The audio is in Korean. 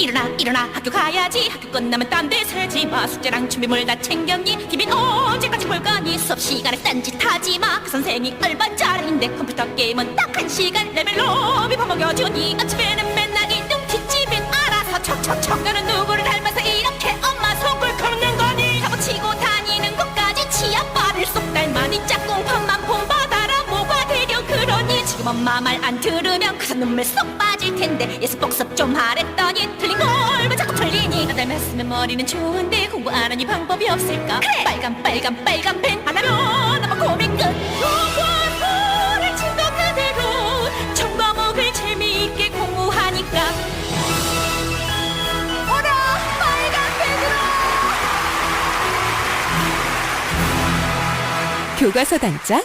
일어나 학교 가야지. 학교 끝나면 딴 데 살지 마. 숙제랑 준비물 다 챙겼니? TV는 언제까지 볼 거니 수업 시간에 딴짓 하지 마그 선생이 얼마짜리인데 컴퓨터 게임은 딱 한 시간. 레벨로 비밥 먹여주니 아침에는 맨날 이동 뒷집엔 알아서 척척척 너는 누구를 닮아서 이렇게 엄마 속을 긁는 거니? 사고 치고 다니는 것까지 치아빠를 쏙 닮아니 짝꿍판만 본받아라 뭐가 되려 그러니? 지금 엄마 말 안 들으면 그선 눈물 쏙 빠질 텐데 예습 복습 좀 하랬더니 닮았으면 머리는 좋은데 공부 안 하니 방법이 없을까? 그래! 빨간 빨간 빨간 펜 하나면 아마 고민 끝. 공부를 친거 그대로 전 과목을 재미있게 공부하니까. 어라 빨간 펜으로! 교과서 단짝